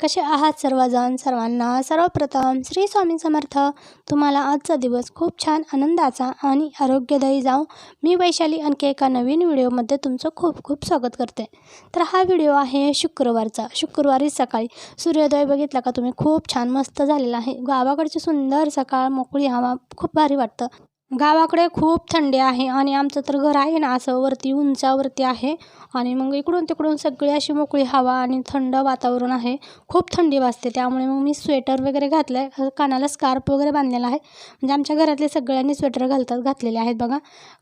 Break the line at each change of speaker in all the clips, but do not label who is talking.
कसे आहात सर्वजण? सर्वांना सर्वप्रथम श्री स्वामी समर्थ. तुम्हाला आजचा दिवस खूप छान आनंदाचा आणि आरोग्यदायी जाऊ मी वैशाली आणखी एका नवीन व्हिडिओमध्ये तुमचं खूप खूप स्वागत करते. तर हा व्हिडिओ आहे शुक्रवारचा. शुक्रवारी सकाळी सूर्योदय बघितला का तुम्ही? खूप छान मस्त झालेला आहे. गावाकडची सुंदर सकाळ मोकळी हवा खूप भारी वाटतं. गावाकडे खूप थंडी आहे आणि आमचं तर घर आहे ना असं वरती उंचावरती आहे. आणि मग इकडून तिकडून सगळी अशी मोकळी हवा आणि थंड वातावरण आहे. खूप थंडी वाजते त्यामुळे मग मी स्वेटर वगैरे घातलं आहे कानाला स्कार्प वगैरे बांधलेला आहे. म्हणजे आमच्या घरातले सगळ्यांनी स्वेटर घालतात घातलेले आहेत बघा.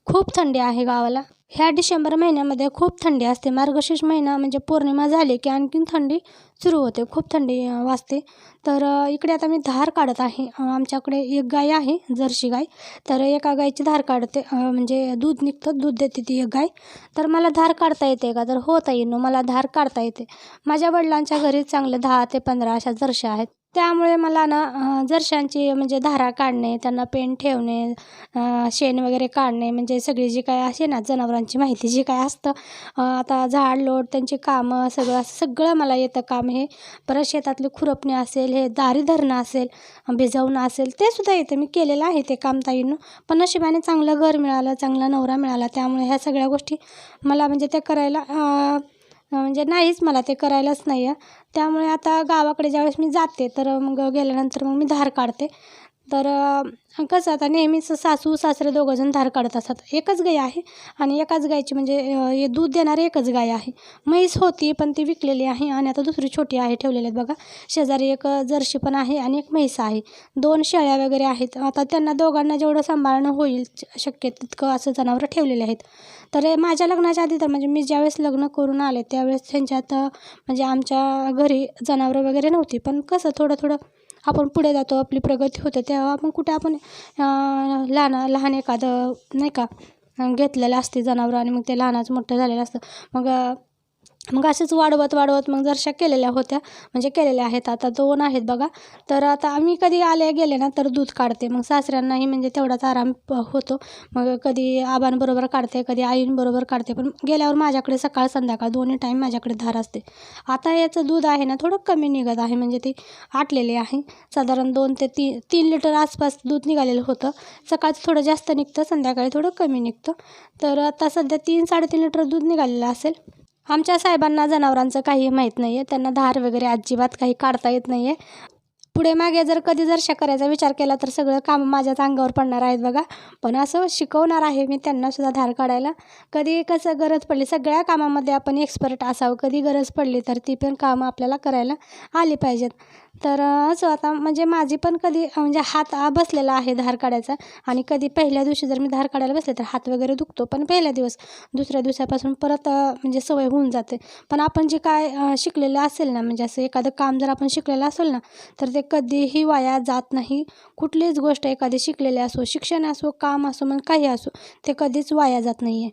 खूप थंडी आहे गावाला. ह्या डिसेंबर महिन्यामध्ये खूप थंडी असते. मार्गशीर्ष महिना म्हणजे पौर्णिमा झाली की आणखीन थंडी सुरू होते. खूप थंडी वाजते. तर इकडे आता मी धार काढत आहे. आमच्याकडे एक गाय आहे जर्सी गाय. तर एका गायची धार काढते. म्हणजे दूध निघतं दूध देते ती एक गाय. तर मला धार काढता येते का? तर होता येईन मला धार काढता येते. माझ्या वडिलांच्या घरी चांगले दहा ते पंधरा अशा जर्शा आहेत. त्यामुळे मला ना जरशांची म्हणजे धारा काढणे त्यांना पेन ठेवणे शेण वगैरे काढणे म्हणजे सगळी जी काय असे ना जनावरांची माहिती जी काय असतं आता झाड लोट त्यांची कामं सगळं असं सगळं मला येतं काम हे. परत शेतातली खुरपणी असेल हे दारी धरणं असेल भिजवणं असेल ते सुद्धा येतं. मी केलेलं आहे ते काम ताईनं. पण नशिबाने चांगलं घर मिळालं चांगला नवरा मिळाला. त्यामुळे ह्या सगळ्या गोष्टी मला म्हणजे ते करायला म्हणजे नाहीच मला ते करायलाच नाही आहे त्यामुळे आता गावाकडे ज्यावेळेस मी जाते तर मग गेल्यानंतर मग मी धार काढते. तर कसं आता नेहमीच सासू सासरे दोघंजण धार काढत असतात. एकच गाय आहे आणि एकाच गायची म्हणजे हे दूध देणारी एकच गाय आहे. म्हैस होती पण ती विकलेली आहे आणि आता दुसरी छोटी आहे ठेवलेली आहेत बघा. शेजारी एक जर्शी पण आहे आणि एक म्हैस आहे. दोन शेळ्या वगैरे आहेत. आता त्यांना दोघांना जेवढं सांभाळणं होईल शक्य तितकं असं जनावरं ठेवलेले आहेत. तर माझ्या लग्नाच्या आधी तर म्हणजे मी ज्यावेळेस लग्न करून आले त्यावेळेस त्यांच्यात म्हणजे आमच्या घरी जनावरं वगैरे नव्हती. पण कसं थोडं थोडं आपण पुढे जातो आपली प्रगती होते तेव्हा आपण कुठे आपण लहान लहान एखादं नाही का घेतलेलं असते जनावरं आणि मग ते लहानाचं मोठं झालेलं असतं. मग मग असेच वाढवत वाढवत मग जरशा केलेल्या होत्या म्हणजे केलेल्या आहेत. आता दोन आहेत बघा. तर आता आम्ही कधी आले गेले ना तर दूध काढते. मग सासऱ्यांनाही म्हणजे तेवढाच आराम होतो. मग कधी आबांबरोबर काढते कधी आईंबरोबर काढते. पण गेल्यावर माझ्याकडे सकाळ संध्याकाळ दोन्ही टाईम माझ्याकडे धार असते. आता याचं दूध आहे ना थोडं कमी निघत आहे. म्हणजे ती आटलेली आहे. साधारण दोन ते ती तीन लिटर आसपास दूध निघालेलं होतं. सकाळचं थोडं जास्त निघतं संध्याकाळी थोडं कमी निघतं. तर आता सध्या तीन साडेतीन लिटर दूध निघालेलं असेल. आमच्या साहेबांना जनावरांचं काही माहीत नाही आहे त्यांना धार वगैरे अजिबात काही काढता येत नाही आहे पुढे मागे जर कधी जर शा करायचा विचार केला तर सगळं काम माझ्याच अंगावर पडणार आहेत बघा. पण असं शिकवणार आहे मी त्यांनासुद्धा धार काढायला. कधी कसं गरज पडली सगळ्या कामामध्ये आपण एक्सपर्ट असावं. कधी गरज पडली तर ती पण कामं आपल्याला करायला आली पाहिजेत. तर असं आता म्हणजे माझी पण कधी म्हणजे हात बसलेला आहे धार काढायचा. आणि कधी पहिल्या दिवशी जर मी धार काढायला बसले तर हात वगैरे दुखतो. पण पहिल्या दिवस दुसऱ्या दिवसापासून परत म्हणजे सवय होऊन जाते. पण आपण जे काय शिकलेलं असेल ना म्हणजे असं एखादं काम जर आपण शिकलेलं असेल ना तर ते कधीही वाया जात नाही. कुठलीच गोष्ट एखादी शिकलेली असो शिक्षण असो काम असो मग काही असो ते कधीच वाया जात नाही आहे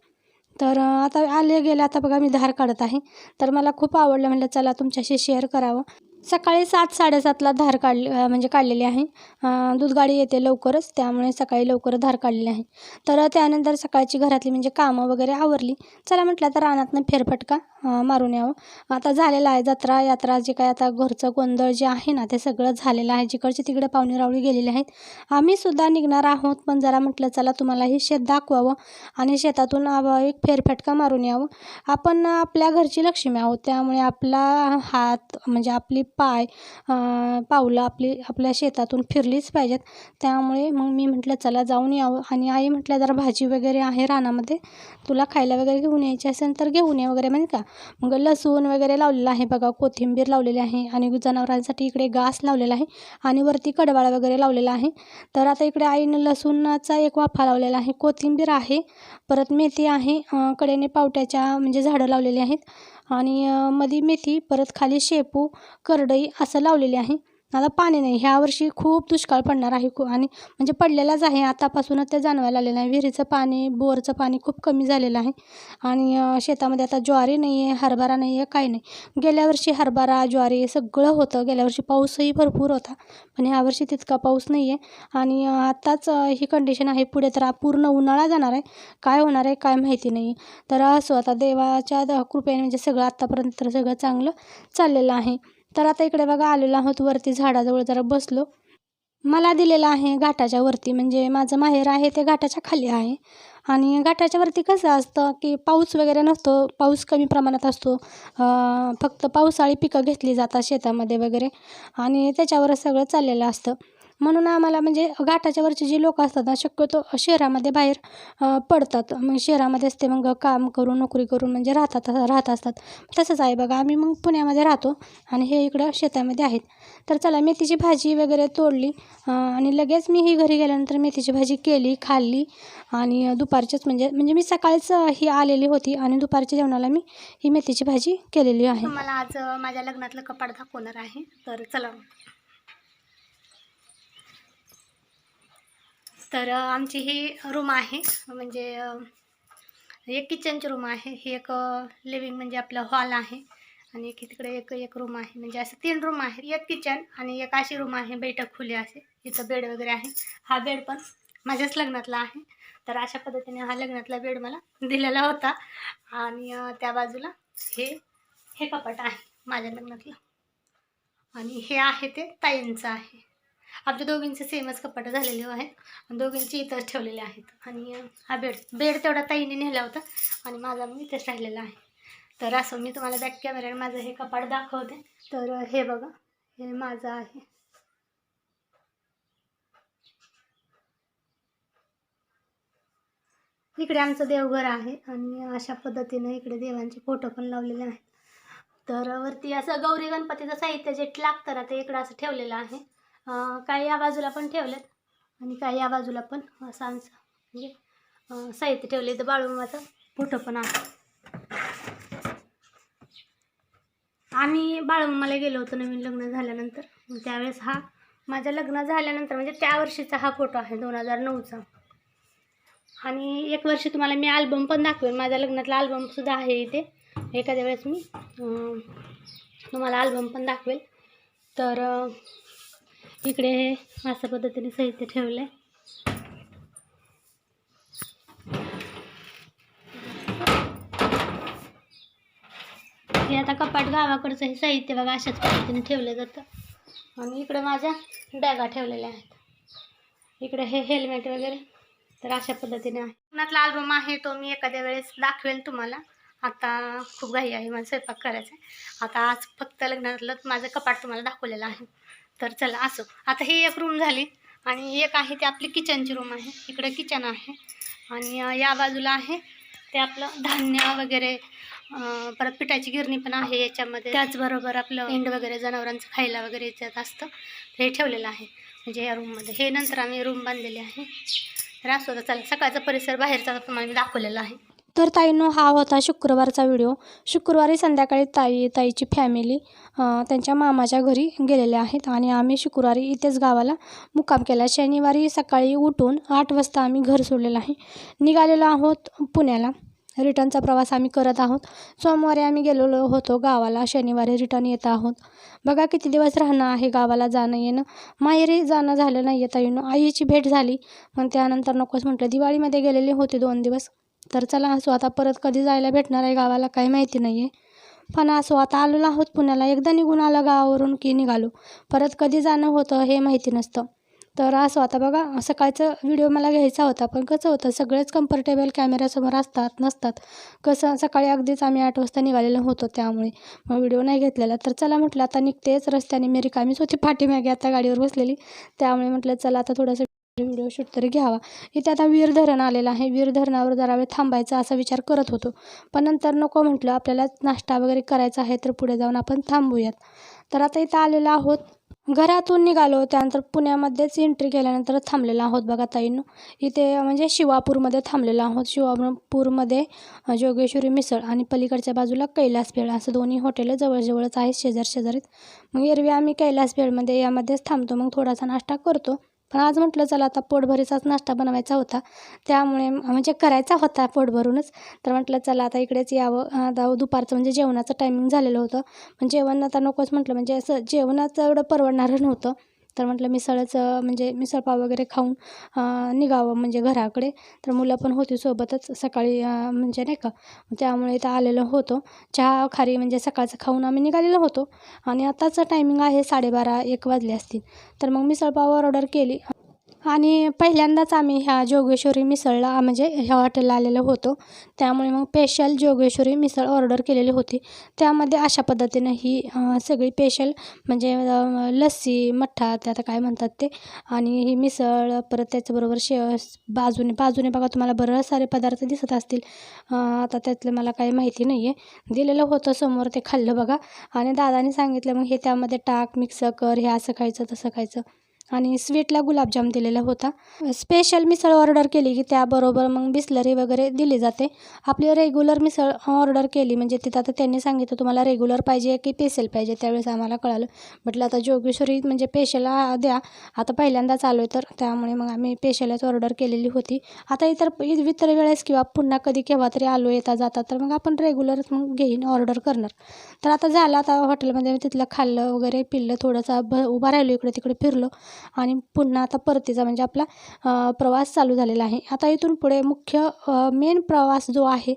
तर आता आले गेले आता बघा मी धार काढत आहे. तर मला खूप आवडलं म्हटलं चला तुमच्याशी शेअर करावं. सकाळी सात साडेसातला धार काढली म्हणजे काढलेली आहे. दूधगाडी दूध गाडी येते लवकरच त्यामुळे सकाळी लवकर धार काढलेली आहे. तर त्यानंतर सकाळची घरातली म्हणजे कामं वगैरे आवरली. चला म्हटलं तर रानातनं फेरफटका मारून यावं. आता झालेला आहे जत्रा यात्रा जे काय आता घरचं गोंधळ जे आहे ना ते सगळं झालेलं आहे. जिकडचे तिकडे पाहुणे रावळी गेलेले आहेत. आम्ही सुद्धा निघणार आहोत पण जरा म्हटलं चला तुम्हाला हे शेत दाखवावं आणि शेतातून एक फेरफटका मारून यावं. आपण आपल्या घरची लक्ष्मी आहोत त्यामुळे आपला हात म्हणजे आपली पाय पावलं आपली आपल्या शेतातून फिरलीच पाहिजेत. त्यामुळे मग मी म्हटलं चला जाऊन यावं. आणि आई म्हटलं जरा भाजी वगैरे आहे रानामध्ये तुला खायला वगैरे घेऊन यायची असेल तर घेऊन ये वगैरे म्हणजे का. मग लसूण वगैरे लावलेलं आहे बघा कोथिंबीर लावलेली आहे आणि जनावरांसाठी इकडे घास लावलेला आहे आणि वरती कडवाळ वगैरे लावलेला आहे. तर आता इकडे आईनं लसूणाचा एक वाफा लावलेला आहे. कोथिंबीर आहे परत मेथी आहे कडेने पावट्याच्या म्हणजे झाडं लावलेली आहेत. आणि मधी मध्ये मेथी परत खाली शेपू करडई असं लावलेली आहे. आता पाणी नाही. ह्या वर्षी खूप दुष्काळ पडणार आहे खू आणि म्हणजे पडलेलाच आहे. आतापासूनच ते जाणवायला आलेलं आहे. विहिरीचं पाणी बोरचं पाणी खूप कमी झालेलं आहे. आणि शेतामध्ये आता ज्वारी नाही आहे हरभरा नाही आहे काही नाही. गेल्या वर्षी हरभरा ज्वारी सगळं होतं. गेल्या वर्षी पाऊसही भरपूर होता. पण ह्यावर्षी तितका पाऊस नाही आहे. आणि आत्ताच ही कंडिशन आहे. पुढे तर पूर्ण उन्हाळा जाणार आहे. काय होणार आहे काय माहिती नाही. तर असो आता देवाच्या द- कृपेने म्हणजे सगळं आत्तापर्यंत तर सगळं चांगलं चाललेलं आहे. तर आता इकडे बघा आलेलो आहोत वरती झाडाजवळ जरा बसलो. मला दिलेलं आहे घाटाच्या वरती म्हणजे माझं माहेर आहे ते घाटाच्या खाली आहे. आणि घाटाच्या वरती कसं असतं की पाऊस वगैरे नसतो पाऊस कमी प्रमाणात असतो. फक्त पावसाळी पिकं घेतली जातात शेतामध्ये वगैरे. आणि त्याच्यावरच सगळं चाललेलं असतं. म्हणून आम्हाला म्हणजे घाटाच्या वरचे जे लोक असतात ना शक्यतो शहरामध्ये बाहेर पडतात. मग शहरामध्येच ते मग काम करून नोकरी करून म्हणजे राहतात राहत असतात. तसंच आहे बघा आम्ही मग पुण्यामध्ये राहतो आणि हे इकडं शेतामध्ये आहेत. तर चला मेथीची भाजी वगैरे तोडली आणि लगेच मी ही घरी गेल्यानंतर मेथीची भाजी केली खाल्ली आणि दुपारचीच म्हणजे म्हणजे मी सकाळीच ही आलेली होती आणि दुपारच्या जेवणाला मी ही मेथीची भाजी केलेली आहे.
मला आज माझ्या लग्नातलं कपाट दाखवणार आहे. तर चला तर आमची ही रूम आहे. म्हणजे एक किचनची रूम आहे. ही एक लिव्हिंग म्हणजे आपलं हॉल आहे. आणि एक तिकडे एक एक रूम आहे. म्हणजे असं तीन रूम आहेत. एक किचन आणि एक अशी रूम आहे. बैठक खुली असे इथं बेड वगैरे आहे. हा बेड पण माझ्याच लग्नातला आहे. तर अशा पद्धतीने हा लग्नातला बेड मला दिलेला होता. आणि त्या बाजूला हे हे कपाट आहे. माझ्या लग्नातलं. आणि हे आहे ते ताईंचं आहे. आमच्या दोघींचे सेमच कपाटं झालेले हो आहेत. आणि दोघींचे इथंच ठेवलेले आहेत. आणि हा बेड बेड तेवढा ताईने नेला होता. आणि माझा मग इथंच राहिलेला आहे. तर असं मी तुम्हाला बॅक कॅमेऱ्याने माझं हे कपाट दाखवते. तर हे बघा हे माझं आहे. इकडे आमचं देवघर आहे. आणि अशा पद्धतीने इकडे देवांचे फोटो पण लावलेले आहेत. तर वरती असं गौरी गणपतीचं साहित्य जे लागतं ना ते इकडं असं ठेवलेलं आहे. काही या बाजूला पण ठेवलेत. आणि काही या बाजूला पण असं आमचं म्हणजे साहित्य ठेवले तर बाळूमाचा फोटो पण आहे आम्ही बाळूमाला गेलो होतो नवीन लग्न झाल्यानंतर. मग त्यावेळेस हा माझं लग्न झाल्यानंतर म्हणजे त्या वर्षीचा हा फोटो आहे दोन हजार नऊचा. आणि एक वर्षी तुम्हाला मी अल्बम पण दाखवेन. माझ्या लग्नातला अल्बमसुद्धा आहे इथे. एखाद्या वेळेस मी तुम्हाला अल्बम पण दाखवेल. तर इकडे हे अशा पद्धतीने साहित्य ठेवलं आहे हे आता कपाट गावाकडचं हे साहित्य बघा अशाच पद्धतीने ठेवलं जातं. आणि इकडे माझ्या बॅगा ठेवलेल्या आहेत. इकडे हे हेल्मेट वगैरे तर अशा पद्धतीने आहे. लग्नातला अल्बम आहे तो मी एखाद्या वेळेस दाखवेल तुम्हाला. आता खूप घाई आहे मला स्वयंपाक करायचा आहे. आता आज फक्त लग्नातलं माझं कपाट तुम्हाला दाखवलेलं आहे. तर चला असो. आता ही एक रूम झाली आणि एक आहे ते आपली किचनची रूम आहे. इकडे किचन आहे आणि या बाजूला आहे ते आपलं धान्य वगैरे परत पिठाची गिरणी पण आहे याच्यामध्ये. त्याचबरोबर आपलं एंड वगैरे जनावरांचं खायला वगैरे याच्यात असतं. तर हे ठेवलेलं आहे. म्हणजे या रूममध्ये हे नंतर आम्ही रूम बांधलेली आहे. तर असं होतं चला. सकाळचा परिसर बाहेरचा तुम्हाला मी दाखवलेला आहे.
तर ताईंनो हा होता शुक्रवारचा व्हिडिओ. शुक्रवारी संध्याकाळी ताई ताईची फॅमिली त्यांच्या मामाच्या घरी गेलेल्या आहेत आणि आम्ही शुक्रवारी इथेच गावाला मुक्काम केला. शनिवारी सकाळी उठून आठ वाजता आम्ही घर सोडलेलं आहे. निघालेलो आहोत पुण्याला. रिटर्नचा प्रवास आम्ही करत आहोत. सोमवारी आम्ही गेलेलो होतो गावाला. शनिवारी रिटर्न येत आहोत. बघा किती दिवस राहणं आहे गावाला जाणं येणं. माहेरी जाणं झालं नाही येता येणं आईची भेट झाली पण त्यानंतर नकोच म्हटलं. दिवाळीमध्ये गेलेले होते दोन दिवस. तर चला असो आता परत कधी जायला भेटणार आहे गावाला काही माहिती नाही आहे पण असो आता आलेलो आहोत पुण्याला. एकदा निघून आलं गावावरून की निघालो. परत कधी जाणं होतं हे माहिती नसतं. तर असं आता बघा सकाळचं व्हिडिओ मला घ्यायचा होता पण कसं होतं सगळेच कम्फर्टेबल कॅमेऱ्यासमोर असतात नसतात. कसं सकाळी अगदीच आम्ही आठ वाजता निघालेलो होतो त्यामुळे. मग व्हिडिओ नाही घेतलेला. तर चला म्हटलं आता निघतेच रस्त्याने. मी रिकामीच होती पाठीमागे आता गाडीवर बसलेली. त्यामुळे म्हटलं चला आता थोडंसं व्हिडिओ शूट तरी घ्यावा. इथे आता वीर धरण आलेलं आहे. वीर धरणावर जरा वेळ थांबायचा असा विचार करत होतो. पण नंतर नको म्हटलं. आपल्याला नाश्ता वगैरे करायचा आहे तर पुढे जाऊन आपण थांबूयात. तर आता इथं आलेलो आहोत. घरातून निघालो. त्यानंतर पुण्यामध्येच एंट्री केल्यानंतर थांबलेलो आहोत बघा ताईंनो. इथे म्हणजे शिवापूरमध्ये थांबलेलो आहोत. शिवापूरमध्ये जोगेश्वरी मिसळ आणि पलीकडच्या बाजूला कैलास भेळ असं दोन्ही हॉटेलं जवळजवळच आहेत. शेजार शेजारीत मग एरवी आम्ही कैलास भेळमध्ये यामध्येच थांबतो. मग थोडासा नाश्ता करतो. पण आज म्हटलं चला आता पोटभरीचाच नाश्ता बनवायचा होता. त्यामुळे म्हणजे करायचा होता पोटभरूनच. तर म्हटलं चला आता इकडेच यावं. आता दुपारचं म्हणजे जेवणाचं टायमिंग झालेलं होतं. पण जेवण आता नकोच म्हटलं म्हणजे असं जेवणाचं एवढं परवडणारं नव्हतं. तर म्हटलं मिसळच म्हणजे मिसळपाव वगैरे खाऊन निघावं म्हणजे घराकडे. तर मुलं पण होती सोबतच सकाळी म्हणजे नाही का त्यामुळे इथं आलेलो होतो. चहा खारी म्हणजे सकाळचं खाऊन आम्ही निघालेलो होतो. आणि आताचं टायमिंग आहे साडेबारा एक वाजले असतील. तर मग मिसळपाव ऑर्डर केली. आणि पहिल्यांदाच आम्ही ह्या जोगेश्वरी मिसळला म्हणजे ह्या हॉटेलला आलेलो होतो. त्यामुळे मग स्पेशल जोगेश्वरी मिसळ ऑर्डर केलेली होती. त्यामध्ये अशा पद्धतीनं ही सगळी स्पेशल म्हणजे लस्सी मठ्ठा ते आता काय म्हणतात ते आणि ही मिसळ परत त्याच्याबरोबर शे बाजूने बाजूने बघा तुम्हाला बरेच सारे पदार्थ दिसत असतील. आता त्यातलं मला काही माहिती नाही आहे दिलेलं होतं समोर ते खाल्लं बघा. आणि दादाने सांगितलं मग हे त्यामध्ये टाक मिक्स कर हे असं खायचं तसं खायचं. आणि स्वीटला गुलाबजाम दिलेला होता. स्पेशल मिसळ ऑर्डर केली की त्याबरोबर मग बिस्लरी वगैरे दिली जाते. आपली रेग्युलर मिसळ ऑर्डर केली म्हणजे तिथं आता त्यांनी सांगितलं तुम्हाला रेग्युलर पाहिजे की पेशल पाहिजे? त्यावेळेस आम्हाला कळालं. म्हटलं आता जोगेश्वरी म्हणजे पेशल द्या. आता पहिल्यांदाच आलो आहे तर. त्यामुळे मग आम्ही पेशलच ऑर्डर केलेली होती. आता इतर इतर वेळेस किंवा पुन्हा कधी केव्हा तरी आलो येता जाता तर मग आपण रेग्युलरच मग घेईन ऑर्डर करणार. तर आता झालं आता हॉटेलमध्ये तिथलं खाल्लं वगैरे पिल्लं थोडंसं ब उभा राहिलो इकडे तिकडे फिरलो. आणि पुन्हा आता परतीचा म्हणजे आपला प्रवास चालू झालेला आहे. आता इथून पुढे मुख्य मेन प्रवास जो आहे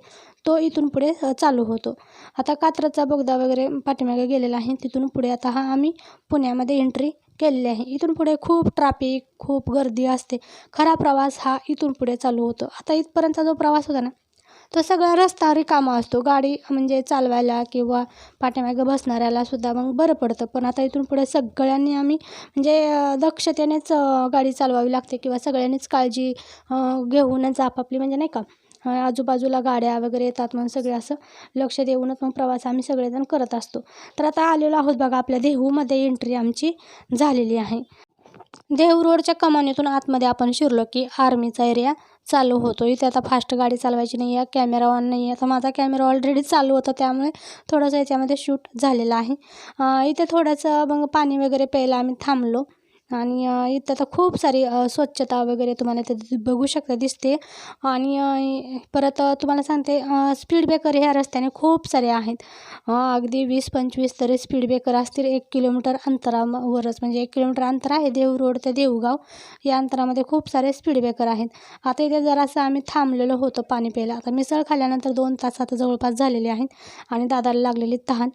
तो इथून पुढे चालू होतो. आता कात्रचा बोगदा वगैरे पाठीमागे गेलेला आहे. तिथून पुढे आता हा आम्ही पुण्यामध्ये एंट्री केलेली आहे. इथून पुढे खूप ट्रॅफिक खूप गर्दी असते. खरा प्रवास हा इथून पुढे चालू होतो. आता इथपर्यंतचा जो प्रवास होता ना तो सगळा रस्ता रिकामा असतो. गाडी म्हणजे चालवायला किंवा पाठीमागं बसणाऱ्याला सुद्धा मग बरं पडतं. पण आता इथून पुढे सगळ्यांनी आम्ही म्हणजे दक्षतेनेच गाडी चालवावी लागते किंवा सगळ्यांनीच काळजी घेऊनच आपापली म्हणजे नाही का आजूबाजूला गाड्या वगैरे येतात म्हणून सगळे असं लक्ष देऊनच मग प्रवास आम्ही सगळेजण करत असतो. तर आता आलेलो आहोत बघा आपल्या देहूमध्ये एंट्री आमची झालेली आहे. देहू रोडच्या कमानीतून आतमध्ये आपण शिरलो की आर्मीचा एरिया चालू होतो इथे आता फास्ट गाडी चालवायची नाही आहे कॅमेरा ऑन नाही आहे आता माझा कॅमेरा ऑलरेडी चालू होता त्यामुळे थोडंसं याच्यामध्ये शूट झालेलं आहे. इथे थोडंसं मग पाणी वगैरे प्यायला आम्ही थांबलो. आणि इथं तर खूप सारी स्वच्छता वगैरे तुम्हाला इथं बघू शकता दिसते. आणि परत तुम्हाला सांगते स्पीड ब्रेकर ह्या रस्त्याने खूप सारे आहेत. अगदी वीस पंचवीस तरी स्पीड ब्रेकर असतील एक किलोमीटर अंतरावरच. म्हणजे एक किलोमीटर अंतर आहे देहू रोड ते देऊगाव या अंतरामध्ये खूप सारे स्पीड ब्रेकर आहेत. आता इथे जरासं आम्ही थांबलेलो होतो पाणी प्यायला. आता मिसळ खाल्ल्यानंतर दोन तास आता जवळपास झालेले आहेत. आणि दादाला लागलेली तहान.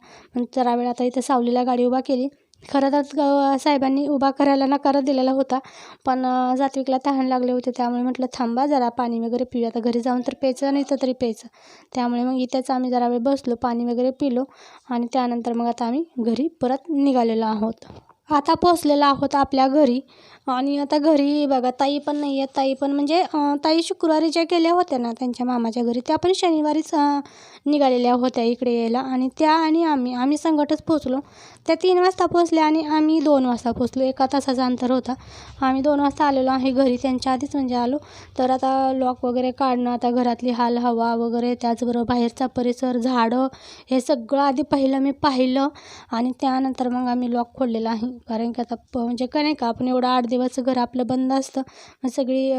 जरा वेळ आता इथे सावलीला गाडी उभा केली. खरं तर ग- साहेबांनी उभा करायला नकार दिलेला होता. पण अं, जात्विकला तहान लागले होते. त्यामुळे म्हटलं थांबा जरा पाणी वगैरे पिऊ आता घरी जाऊन तर प्यायचं नाही तर तरी प्यायचं. त्यामुळे मग इथेच आम्ही जरा वेळ बसलो पाणी वगैरे पिलो. आणि त्यानंतर मग आता आम्ही घरी परत निघालेलो आहोत. आता पोचलेला आहोत आपल्या घरी. आणि आता घरी बघा ताई पण नाही आहेत. ताई पण म्हणजे ताई शुक्रवारी ज्या गेल्या होत्या ना त्यांच्या मामाच्या घरी त्या पण शनिवारीच निघालेल्या होत्या इकडे यायला. आणि त्या आणि आम्ही आम्ही संकटच पोचलो त्या तीन वाजता पोचल्या आणि आम्ही दोन वाजता पोचलो एका तासाचा अंतर होता. आम्ही दोन वाजता आलेलो आहे घरी. त्यांच्या आधीच म्हणजे आलो. तर आता लॉक वगैरे काढणं आता घरातली हाल हवा वगैरे त्याचबरोबर बाहेरचा परिसर झाडं हे सगळं आधी पहिलं मी पाहिलं. आणि त्यानंतर मग आम्ही लॉक खोललेलं आहे. कारण की आता प म्हणजे काय नाही का आपण एवढं आठ दिवस घर आपलं बंद असतं. मग सगळी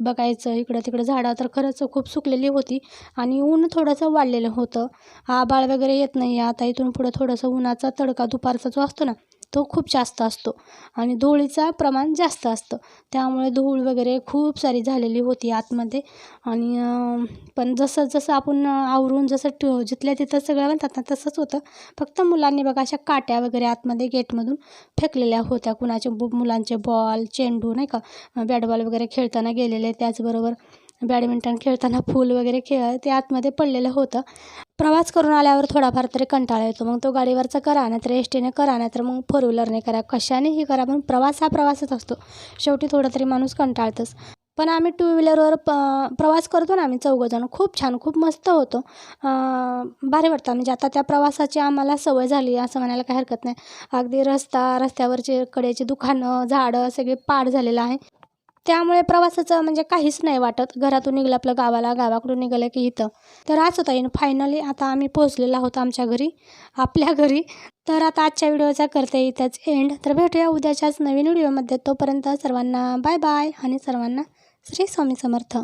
बघायचं इकडं तिकडं झाडं तर खरंच खूप सुकलेली होती आणि ऊन थोडंसं वाढलेलं होतं. आबाळ वगैरे येत नाही. आता इथून पुढं थोडंसं उन्हाचा तडका दुपारचा जो असतो ना. तो खूप जास्त असतो. आणि धुळीचा प्रमाण जास्त असतं. त्यामुळे धूळ वगैरे खूप सारी झालेली होती आतमध्ये. आणि पण जसं जसं आपण आवरून जसं ट जिथल्या तिथं सगळं म्हणतात ना तसंच होतं. फक्त मुलांनी बघा अशा काट्या वगैरे आतमध्ये गेटमधून फेकलेल्या होत्या. कुणाचे मुलांचे बॉल चेंडू नाही का? बॅट बॉल वगैरे खेळताना गेलेले. त्याचबरोबर बॅडमिंटन खेळताना फूल वगैरे खेळ ते आतमध्ये पडलेलं होतं. प्रवास करून आल्यावर थोडाफार तरी कंटाळा येतो. मग तो गाडीवरचा करा नाहीतर एस टीने करा नाहीतर मग फोर व्हीलरने करा. कशानेही करा पण प्रवास हा प्रवासच असतो. शेवटी थोडा तरी माणूस कंटाळतच. पण आम्ही टू व्हीलरवर प प्रवास करतो ना आम्ही चौघंजण. खूप छान खूप मस्त होतो. भारी वाटतं म्हणजे आता त्या प्रवासाची आम्हाला सवय झाली असं म्हणायला काही हरकत नाही. अगदी रस्ता रस्त्यावरचे कडेचे दुकानं झाडं सगळे पाड झालेलं आहे. त्यामुळे प्रवासाचं म्हणजे काहीच नाही वाटत. घरातून निघलं आपलं गावाला गावाकडून निघालं की इथं. तर असं ताईन येईन फायनली आता आम्ही पोहोचलेलो आहोत आमच्या घरी आपल्या घरी. तर आता आजच्या व्हिडिओचा करते इथंच एंड तर भेटूया उद्याच्याच नवीन व्हिडिओमध्ये. तोपर्यंत सर्वांना बाय बाय आणि सर्वांना श्री स्वामी समर्थ.